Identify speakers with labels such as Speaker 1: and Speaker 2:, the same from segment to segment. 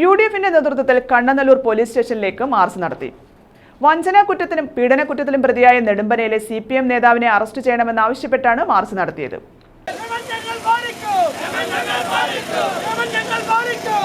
Speaker 1: U D എഫിന്റെ നേതൃത്വത്തിൽ Kannanallur police സ്റ്റേഷനിലേക്ക് മാർച്ച് നടത്തി. വഞ്ചനാ കുറ്റത്തിനും പീഡനക്കുറ്റത്തിലും പ്രതിയായ നെടുമ്പനയിലെ സി പി എം നേതാവിനെ അറസ്റ്റ് ചെയ്യണമെന്നാവശ്യപ്പെട്ടാണ് മാർച്ച് നടത്തിയത്.
Speaker 2: ഞങ്ങൾ പാലിക്കും.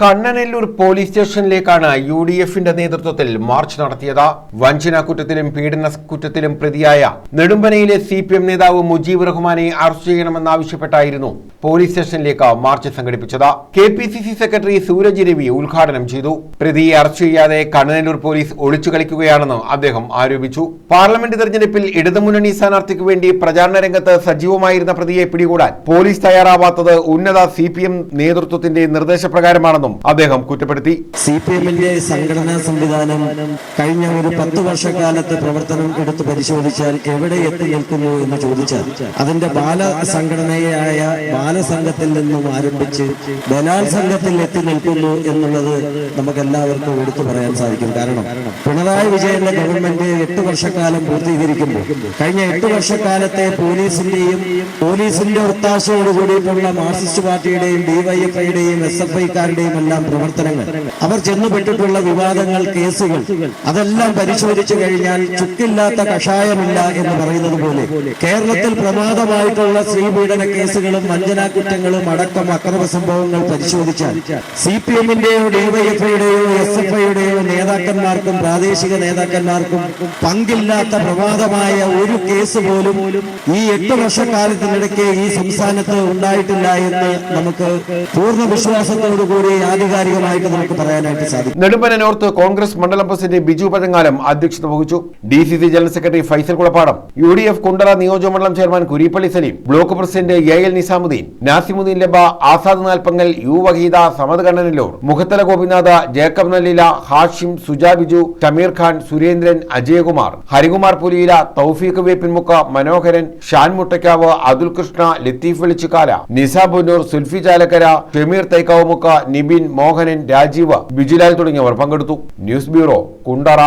Speaker 3: കണ്ണനല്ലൂർ പോലീസ് സ്റ്റേഷനിലേക്കാണ് യു ഡി എഫിന്റെ നേതൃത്വത്തിൽ മാർച്ച് നടത്തിയത്. വഞ്ചന കുറ്റത്തിലും പീഡന കുറ്റത്തിലും പ്രതിയായ നെടുമ്പനയിലെ സി പി എം നേതാവ് മുജീബ് റഹ്മാനെ അറസ്റ്റ് ചെയ്യണമെന്നാവശ്യപ്പെട്ടായിരുന്നു പോലീസ് സ്റ്റേഷനിലേക്ക് മാർച്ച് സംഘടിപ്പിച്ചത്. K P C C secretary Sooraj Ravi ഉദ്ഘാടനം ചെയ്തു. പ്രതിയെ അറസ്റ്റ് ചെയ്യാതെ കണ്ണനല്ലൂർ പോലീസ് ഒളിച്ചു കളിക്കുകയാണെന്ന് അദ്ദേഹം ആരോപിച്ചു. പാർലമെന്റ് തെരഞ്ഞെടുപ്പിൽ ഇടതുമുന്നണി സ്ഥാനാർത്ഥിക്ക് വേണ്ടി പ്രചാരണ രംഗത്ത് സജീവമായിരുന്ന പ്രതിയെ പിടികൂടാൻ പോലീസ് തയ്യാറാവാത്തത് ഉന്നത സി നേതൃത്വത്തിന്റെ നിർദ്ദേശപ്രകാരമാണെന്നും അദ്ദേഹം കുറ്റപ്പെടുത്തി.
Speaker 4: സി പി എമ്മിന്റെ സംഘടനാ സംവിധാനം കഴിഞ്ഞ ഒരു പത്ത് വർഷക്കാലത്തെ പ്രവർത്തനം എടുത്ത് പരിശോധിച്ചാൽ എവിടെ എത്തി നിൽക്കുന്നു എന്ന് ചോദിച്ചാൽ അതിന്റെ ബാല സംഘടനയായ ബാലസംഘത്തിൽ നിന്നും ആരംഭിച്ച് ബലാത്സംഘത്തിൽ എത്തി നിൽക്കുന്നു എന്നുള്ളത് നമുക്ക് എല്ലാവർക്കും എടുത്തു പറയാൻ സാധിക്കും. കാരണം പിണറായി വിജയന്റെ ഗവൺമെന്റ് എട്ട് വർഷക്കാലം പൂർത്തീകരിക്കുമ്പോൾ കഴിഞ്ഞ എട്ട് വർഷക്കാലത്തെ പോലീസിന്റെയും പോലീസിന്റെ ഒത്താശയോടുകൂടിയിട്ടുള്ള മാർക്സിസ്റ്റ് പാർട്ടിയുടെയും ഡിവൈഎഫ്ഐയുടെയും എസ് എഫ് ഐക്കാരുടെയും എല്ലാം പ്രവർത്തനങ്ങൾ. അവർ ചെന്നുപെട്ടിട്ടുള്ള വിവാദങ്ങൾ കേസുകൾ അതെല്ലാം പരിശോധിച്ചു കഴിഞ്ഞാൽ ചുക്കില്ലാത്ത കഷായമില്ല എന്ന് പറയുന്നത് പോലെ. കേരളത്തിൽ പ്രമാദമായിട്ടുള്ള സ്ത്രീപീഡന കേസുകളും വഞ്ചനാ കുറ്റങ്ങളും അടക്കം അക്രമ സംഭവങ്ങൾ പരിശോധിച്ചാൽ സി പി എമ്മിന്റെയോ ഡിവൈഎഫ്ഐയുടെയോ എസ് എഫ് ഐയുടെയോ നേതാക്കന്മാർക്കും പ്രാദേശിക നേതാക്കന്മാർക്കും പങ്കില്ലാത്ത പ്രമാദമായ ഒരു കേസ് പോലും ഈ എട്ട് വർഷക്കാലത്തിനിടയ്ക്ക് ഈ സംസ്ഥാനത്ത് ഉണ്ടായിട്ടില്ല എന്ന് നമുക്ക് പൂർണ വിശ്വാസത്തോടു കൂടി ആധികാരികമായിട്ട് നമുക്ക് പറയാനായിട്ട് സാധിക്കും.
Speaker 3: നെടുമ്പന നോർത്ത് കോൺഗ്രസ് മണ്ഡലം പ്രസിഡന്റ് ബിജു പഴങ്ങാലം അധ്യക്ഷത വഹിച്ചു. D C C general secretary Faisal Kulappadam U D F Kundara നിയോജകമണ്ഡലം chairman Kurippally Saleem block president A L Nizamuddin Nasimuddin Labba Azad Nalpangal U Vaheeda Samad Kannanallur Mukhathala Gopinath Jacob Nallila Hashim Suja Biju Shameer Khan Surendran Ajayakumar Harikumar Puliyila Thoufeeq Veppinmukka Manoharan Shan Muttakkavu Athul Krishna Latheef Velichikala Nisabunnoor Sulfi Chalakkara Shameer Thaikkavumukku Nibin Mohanan Rajeev Bijulal തുടങ്ങിയവർ പങ്കെടുത്തു. News bureau Kundara.